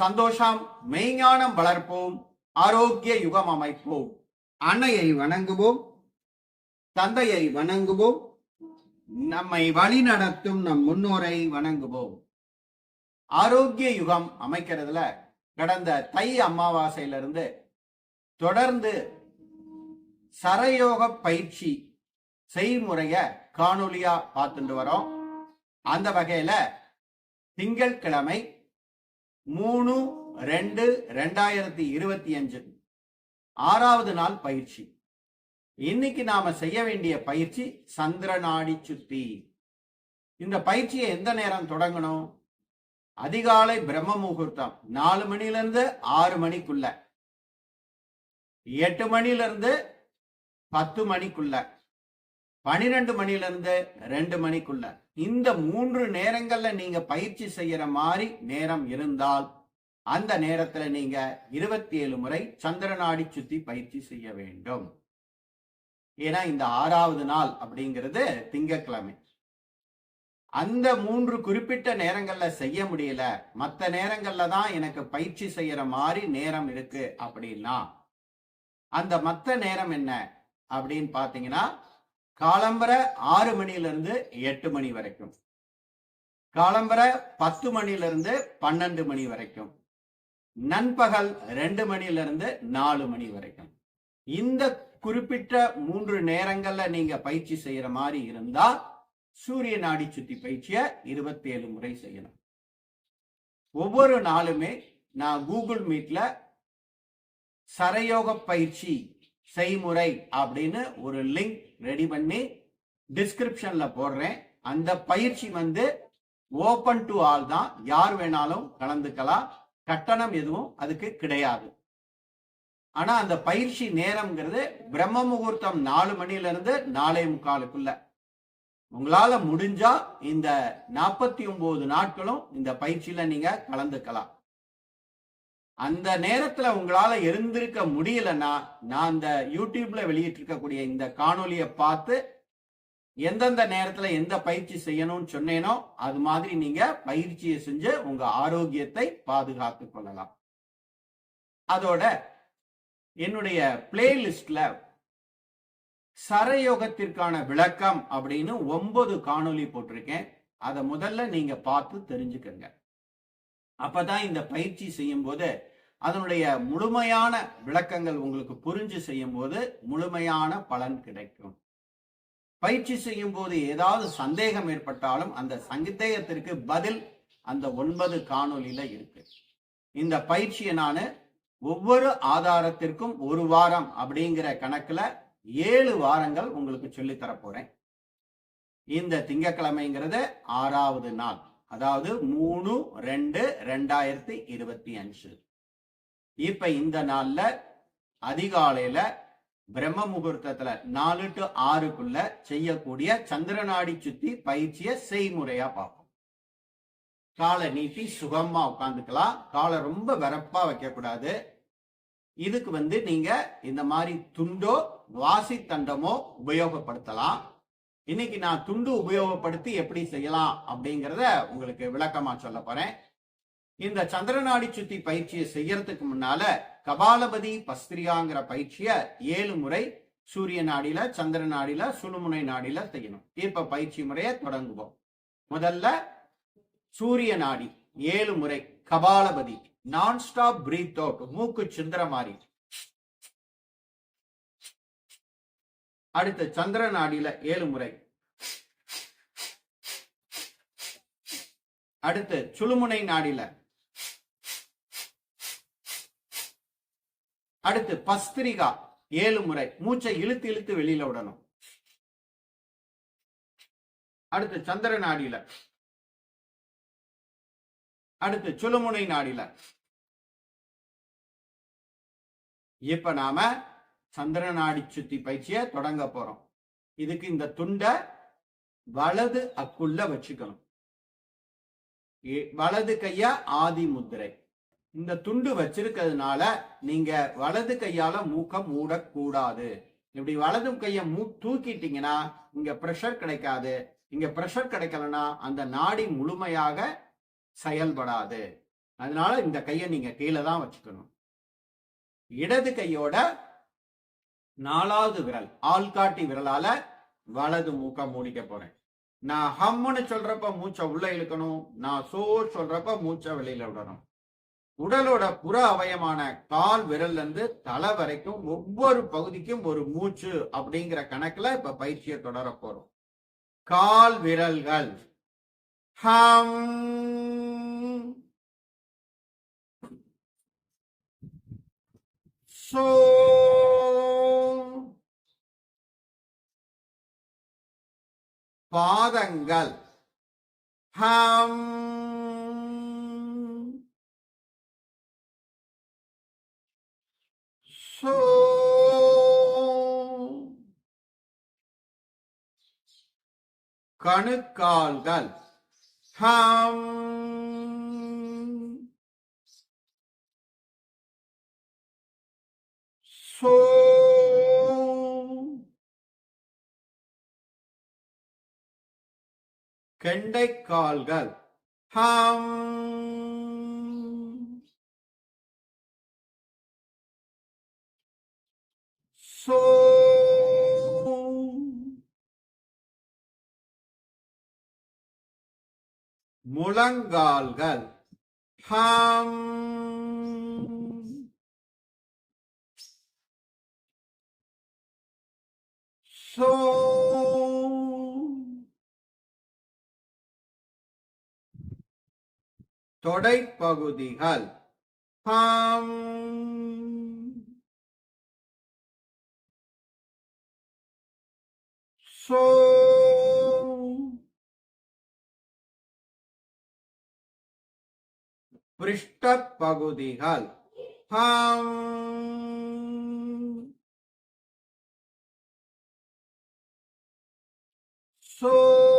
சந்தோஷம் மெய்ஞானம் வளர்ப்போம் ஆரோக்கிய யுகம் அமைப்போம். அன்னையை வணங்குவோம் தந்தையை வணங்குவோம் நம்மை வழி நடத்தும் நம் முன்னோரை வணங்குவோம். ஆரோக்கிய யுகம் அமைக்கிறதுல கடந்த தை அமாவாசையிலிருந்து தொடர்ந்து சரயோக பயிற்சி செய்முறைய காணொலியா பார்த்துட்டு வரோம். அந்த வகையில திங்கட்கிழமை மூணு ரெண்டு ரெண்டாயிரத்தி இருபத்தி அஞ்சு. ஆறாவது நாள் பயிற்சி. இன்னைக்கு நாம செய்ய வேண்டிய பயிற்சி சந்திரநாடி சுத்தி. இந்த பயிற்சியை எந்த நேரம் தொடங்கணும்? அதிகாலை பிரம்ம முகூர்த்தம். நாலு மணில இருந்து ஆறு மணிக்குள்ள. எட்டு மணில இருந்து பத்து மணிக்குள்ள. பனிரெண்டு மணிலிருந்து ரெண்டு மணிக்குள்ள. இந்த மூன்று நேரங்கள்ல நீங்க பயிற்சி செய்யற மாதிரி நேரம் இருந்தால் அந்த நேரத்துல நீங்க இருபத்தி ஏழு முறை சந்திரநாடி சுத்தி பயிற்சி செய்ய வேண்டும். ஏன்னா இந்த ஆறாவது நாள் அப்படிங்கிறது திங்கக்கிழமை அந்த மூன்று குறிப்பிட்ட நேரங்கள்ல செய்ய முடியல. மற்ற நேரங்கள்ல தான் எனக்கு பயிற்சி செய்யற மாதிரி நேரம் இருக்கு அப்படின்னா அந்த மற்ற நேரம் என்ன அப்படின்னு பாத்தீங்கன்னா காலம்பர ஆறு மணியிலிருந்து எட்டு மணி வரைக்கும். காலம்பர பத்து மணியிலிருந்து பன்னெண்டு மணி வரைக்கும். நண்பகல் ரெண்டு மணியிலிருந்து நாலு மணி வரைக்கும். இந்த குறிப்பிட்ட மூன்று நேரங்கள்ல நீங்க பயிற்சி செய்யற மாதிரி இருந்தா சூரிய நாடி சுத்தி பயிற்சிய இருபத்தி ஏழு முறை செய்யணும். ஒவ்வொரு நாளுமே நான் கூகுள் மீட்ல சரயோக பயிற்சி செய்முறை அப்படின்னு ஒரு லிங்க் ரெடி பண்ணி டிஸ்கிரிப்ஷன்ல போடுறேன். அந்த பயிற்சி வந்து ஓபன் டு ஆல் தான். யார் வேணாலும் கலந்துக்கலாம். கட்டணம் எதுவும் அதுக்கு கிடையாது. ஆனா அந்த பயிற்சி நேரம்ங்கிறது பிரம்ம முகூர்த்தம் நாலு மணில இருந்து நாலே முக்காலுக்குள்ள. உங்களால முடிஞ்சா இந்த நாற்பத்தி ஒன்பது நாட்களும் இந்த பயிற்சியில நீங்க கலந்துக்கலாம். அந்த நேரத்துல உங்களால இருந்திருக்க முடியலன்னா நான் அந்த யூடியூப்ல வெளியிட்டிருக்கக்கூடிய இந்த காணொலியை பார்த்து எந்தெந்த நேரத்துல எந்த பயிற்சி செய்யணும்னு சொன்னேனோ அது மாதிரி நீங்க பயிற்சியை செஞ்சு உங்க ஆரோக்கியத்தை பாதுகாத்து கொள்ளலாம். அதோட என்னுடைய பிளேலிஸ்ட்ல சரயோகத்திற்கான விளக்கம் அப்படின்னு ஒன்பது காணொளி போட்டிருக்கேன். அதை முதல்ல நீங்க பார்த்து தெரிஞ்சுக்கங்க. அப்பதான் இந்த பயிற்சி செய்யும் போது அதனுடைய முழுமையான விளக்கங்கள் உங்களுக்கு புரிஞ்சு செய்யும் போது முழுமையான பலன் கிடைக்கும். பயிற்சி செய்யும் போது ஏதாவது சந்தேகம் ஏற்பட்டாலும் அந்த சந்தேகத்திற்கு பதில் அந்த ஒன்பது காணொலியில இருக்கு. இந்த பயிற்சியை நான் ஒவ்வொரு ஆதாரத்திற்கும் ஒரு வாரம் அப்படிங்கிற கணக்குல ஏழு வாரங்கள் உங்களுக்கு சொல்லித் இந்த திங்கக்கிழமைங்கிறது ஆறாவது நாள். அதாவது மூணு ரெண்டு ரெண்டாயிரத்தி இருபத்தி அஞ்சு. இப்ப இந்த நாள்ல அதிகாலையில பிரம்ம முகூர்த்தத்துல நாலு டு ஆறுக்குள்ள செய்யக்கூடிய சந்திரநாடி சுத்தி பயிற்சிய செய்முறையா பார்ப்போம். காலை நீட்டி சுகமா உட்காந்துக்கலாம் காலை ரொம்ப வரப்பா வைக்க கூடாது இதுக்கு வந்து நீங்க இந்த மாதிரி துண்டோ வாசி தண்டமோ உபயோகப்படுத்தலாம். இன்னைக்கு நான் துண்டு உபயோகப்படுத்தி எப்படி செய்யலாம் அப்படிங்கிறத உங்களுக்கு விளக்கமா சொல்ல போறேன். இந்த சந்திரநாடி சுத்தி பயிற்சியை செய்யறதுக்கு முன்னால கபாலபதி பஸ்திரியாங்கிற பயிற்சிய ஏழு முறை சூரிய நாடியில சந்திர நாடியில சுழுமுனை நாடியில செய்யணும். இப்ப பயிற்சி முறையை தொடங்குவோம். முதல்ல சூரிய நாடி ஏழு முறை கபாலபதி நான் ஸ்டாப் பிரீத் அவுட் மூக்கு சிந்திர மாதிரி அடுத்து சந்திர நாடியில ஏழு முறை. அடுத்து சுழுமுனை நாடியில. அடுத்து பஸ்திரிகா ஏழு முறை. மூச்சை இழுத்து இழுத்து வெளியில விடணும். அடுத்து சந்திர நாடியில அடுத்து சுழுமுனை நாடியில. இப்ப நாம சந்திர நாடி சுத்தி பயிற்சியை தொடங்க போறோம். இதுக்கு இந்த துண்டை வலது அக்குள்ள வச்சுக்கணும். வலது கையா ஆதி முத்திரை. இந்த துண்டு வச்சிருக்கிறதுனால நீங்க வலது கையால மூக்க மூடக்கூடாது. இப்படி வலது கையை மூ தூக்கிட்டீங்கன்னா இங்க ப்ரெஷர் கிடைக்காது. இங்க ப்ரெஷர் கிடைக்கலன்னா அந்த நாடி முழுமையாக செயல்படாது. அதனால இந்த கையை நீங்க கீழே தான் வச்சுக்கணும். இடது கையோட நாலாவது விரல் ஆள்காட்டி விரலால வலது மூக்க மூடிக்க போறேன். நான் ஹம்முன்னு சொல்றப்ப மூச்சை உள்ள இழுக்கணும் நான் சோ சொல்றப்ப மூச்சை வெளியில விடணும். உடலோட புற அவயமான கால் விரல்ல இருந்து தலை வரைக்கும் ஒவ்வொரு பகுதிக்கும் ஒரு மூச்சு அப்படிங்கிற கணக்குல இப்ப பயிற்சியை தொடர போறோம். கால் விரல்கள். ஹம். சோ பாதங்கள். ஹம். சோ. கணுக்கால்கள். ஹம். சோ. கெண்டைக்கால்கள். ஹம். சோ. முழங்கால்கள். ஹம். சோ. தொடைப்பகுதிகள். ஹம். சோ. பிருஷ்ட பகுதிகள் ஹம். சோ.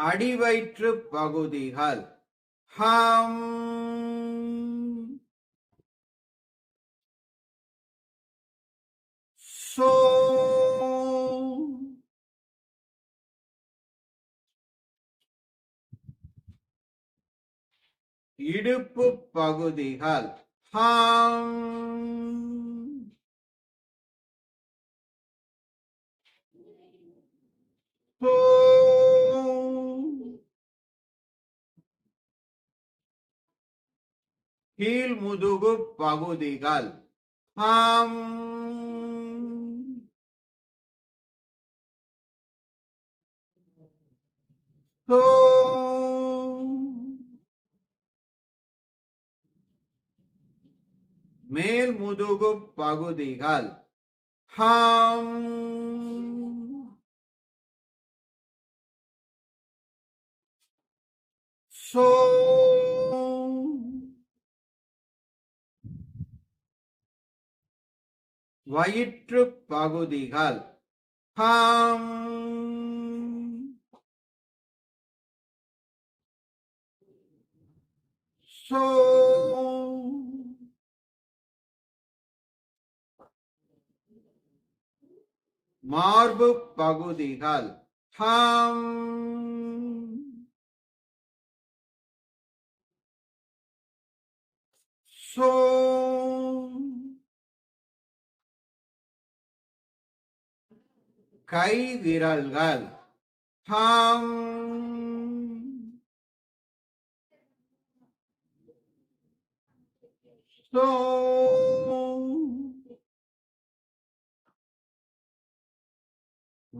அடிவயிற்று பகுதிகள். ஹம். சோ. இடுப்பு பகுதிகள். ஹம். சோ கீழ் முதுகு பகுதிகள் ஹம் சோ மேல் முதுகு பகுதிகள் ஹம் சோ வயிற்று பகுதிகள். ஹாம். சோ. மார்பு பகுதிகள். ஹம். சோ. கை விரல்கள் ஹம். சோ.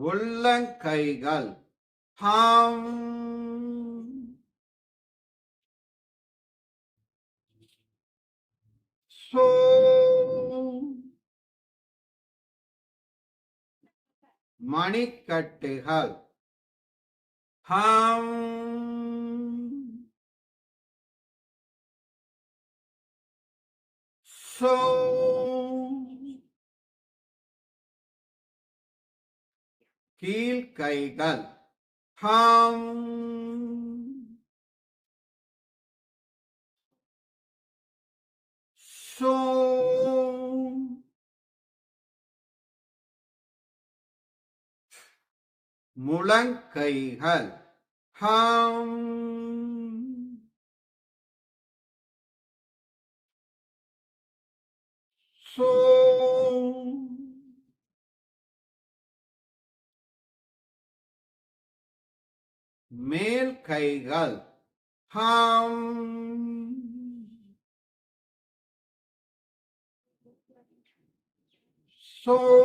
உள்ளங்கைகள். ஹம். சோ. மணிக்கட்டுகள். ஹம். சோ. கீழ்கைகள். ஹம். சோ. முழங்கைகள். ஹம். சோ மேல் கைகள். ஹம். சோ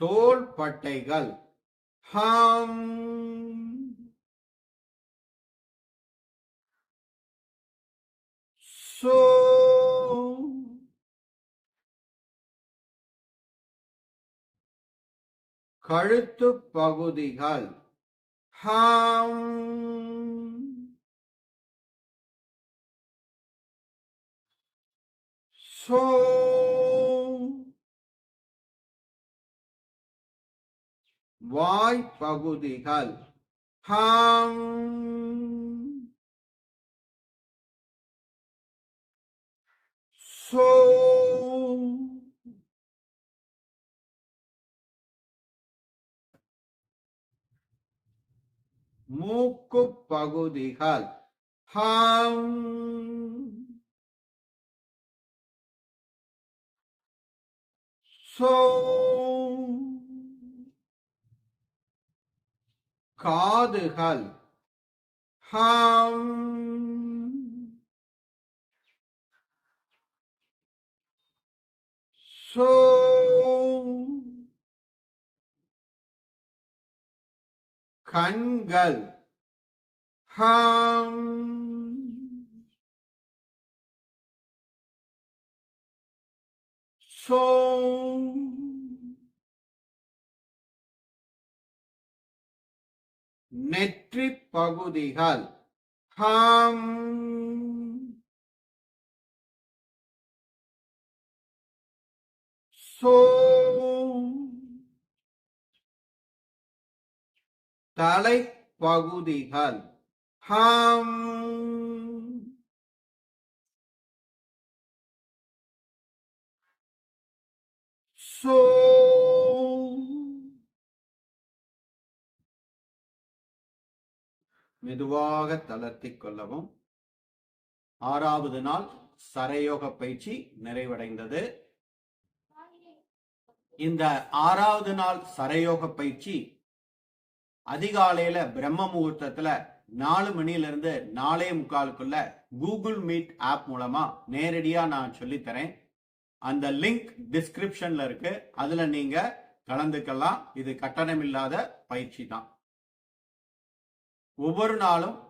தோள்பட்டைகள். பட்டைகள் ஹம். சோ. கழுத்து பகுதிகள். ஹம். சோ. வாய் பகுதிகள் ஹம் சோ மூக்கு பகுதிகள் ஹம் சோ காதுகள் ஹம். சோ கண்கள். ஹம். சோ நெற்றி பகுதிகள். ஹாம். சோ தலை பகுதிகள் ஹம். மெதுவாக தளர்த்திக் கொள்ளவும். ஆறாவது நாள் சரயோக பயிற்சி நிறைவடைந்தது. இந்த ஆறாவது நாள் சரயோக பயிற்சி அதிகாலையில பிரம்ம முகூர்த்தத்துல நாலு மணில இருந்து நாலே முக்காலுக்குள்ள கூகுள் மீட் ஆப் மூலமா நேரடியா நான் சொல்லித்தரேன் அந்த லிங்க் டிஸ்கிரிப்ஷன்ல இருக்கு. அதுல நீங்க கலந்துக்கலாம். இது கட்டணமில்லாத பயிற்சி தான். ஒவ்வொரு நாளும்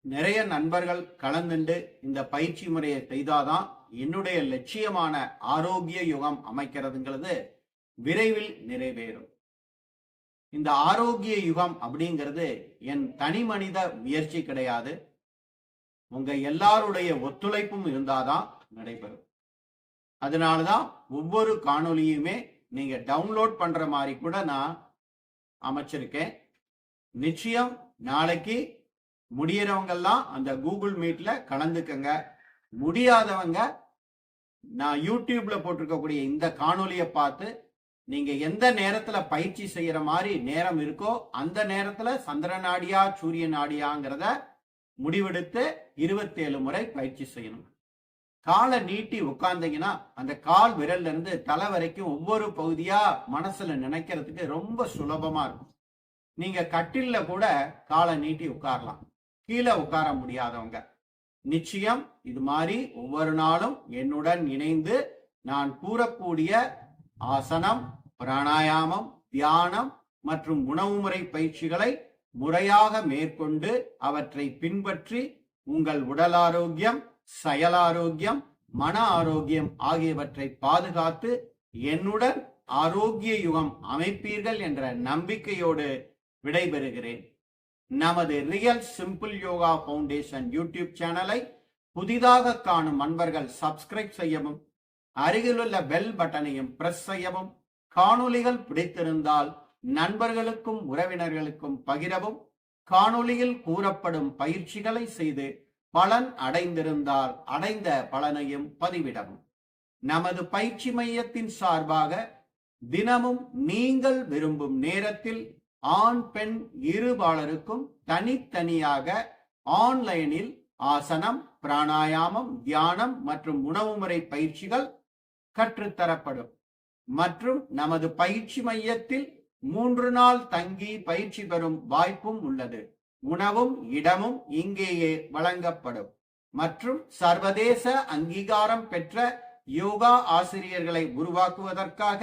நிறைய நண்பர்கள் கலந்துண்டு இந்த பயிற்சி முறையை செய்தாதான் என்னுடைய லட்சியமான ஆரோக்கிய யுகம் அமைக்கிறதுங்கிறது விரைவில் நிறைவேறும். இந்த ஆரோக்கிய யுகம் அப்படிங்கிறது என் தனி மனித முயற்சி கிடையாது. உங்க எல்லாருடைய ஒத்துழைப்பும் இருந்தாதான் நடைபெறும். அதனாலதான் ஒவ்வொரு காணொலியுமே நீங்க டவுன்லோட் பண்ற மாதிரி கூட நான் அமைச்சிருக்கேன். நிச்சயம் நாளைக்கு முடியறவங்கெல்லாம் அந்த கூகுள் மீட்ல கலந்துக்கங்க. முடியாதவங்க நான் யூடியூப்ல போட்டிருக்கக்கூடிய இந்த காணொலியை பார்த்து நீங்க எந்த நேரத்துல பயிற்சி செய்யற மாதிரி நேரம் இருக்கோ அந்த நேரத்துல சந்திர நாடியா சூரிய நாடியாங்கிறத முடிவெடுத்து இருபத்தேழு முறை பயிற்சி செய்யணும். காலை நீட்டி உட்கார்ந்தீங்கன்னா அந்த கால் விரல்ல இருந்து தலை வரைக்கும் ஒவ்வொரு பகுதியா மனசுல நினைக்கிறதுக்கு ரொம்ப சுலபமா இருக்கும். நீங்க கட்டில்ல கூட காலை நீட்டி உட்காரலாம். கீழே உட்கார முடியாதவங்க. நிச்சயம் இது மாதிரி ஒவ்வொரு நாளும் என்னுடன் இணைந்து நான் கூறக்கூடிய ஆசனம் பிராணாயாமம் தியானம் மற்றும் உணவு முறை பயிற்சிகளை முறையாக மேற்கொண்டு அவற்றை பின்பற்றி உங்கள் உடல் ஆரோக்கியம் செயல் ஆரோக்கியம் மன ஆரோக்கியம் ஆகியவற்றை பாதுகாத்து என்னுடன் ஆரோக்கிய யுகம் அமைப்பீர்கள் என்ற நம்பிக்கையோடு விடைபெறுகிறேன். நமது real simple yoga foundation YouTube சேனலை புதிதாக காணும் அன்பர்கள் சப்ஸ்கிரைப் செய்யவும் அருகிலுள்ள பெல் பட்டனையும் பிரஸ் செய்யவும் காணொளிகள் பிடித்திருந்தால் நண்பர்களுக்கும் உறவினர்களுக்கும் பகிரவும் காணொளியில் கூறப்படும் பயிற்சிகளை செய்து பலன் அடைந்திருந்தால் அடைந்த பலனையும் பதிவிடவும். நமது பயிற்சி மையத்தின் சார்பாக தினமும் நீங்கள் விரும்பும் நேரத்தில் ஆண் பெண் இருபாலருக்கும் தனித்தனியாக ஆன்லைனில் ஆசனம் பிராணாயாமம் தியானம் மற்றும் உணவு முறை பயிற்சிகள் கற்றுத்தரப்படும். மற்றும் நமது பயிற்சி மையத்தில் மூன்று நாள் தங்கி பயிற்சி பெறும் வாய்ப்பும் உள்ளது. உணவும் இடமும் இங்கேயே வழங்கப்படும். மற்றும் சர்வதேச அங்கீகாரம் பெற்ற யோகா ஆசிரியர்களை உருவாக்குவதற்காக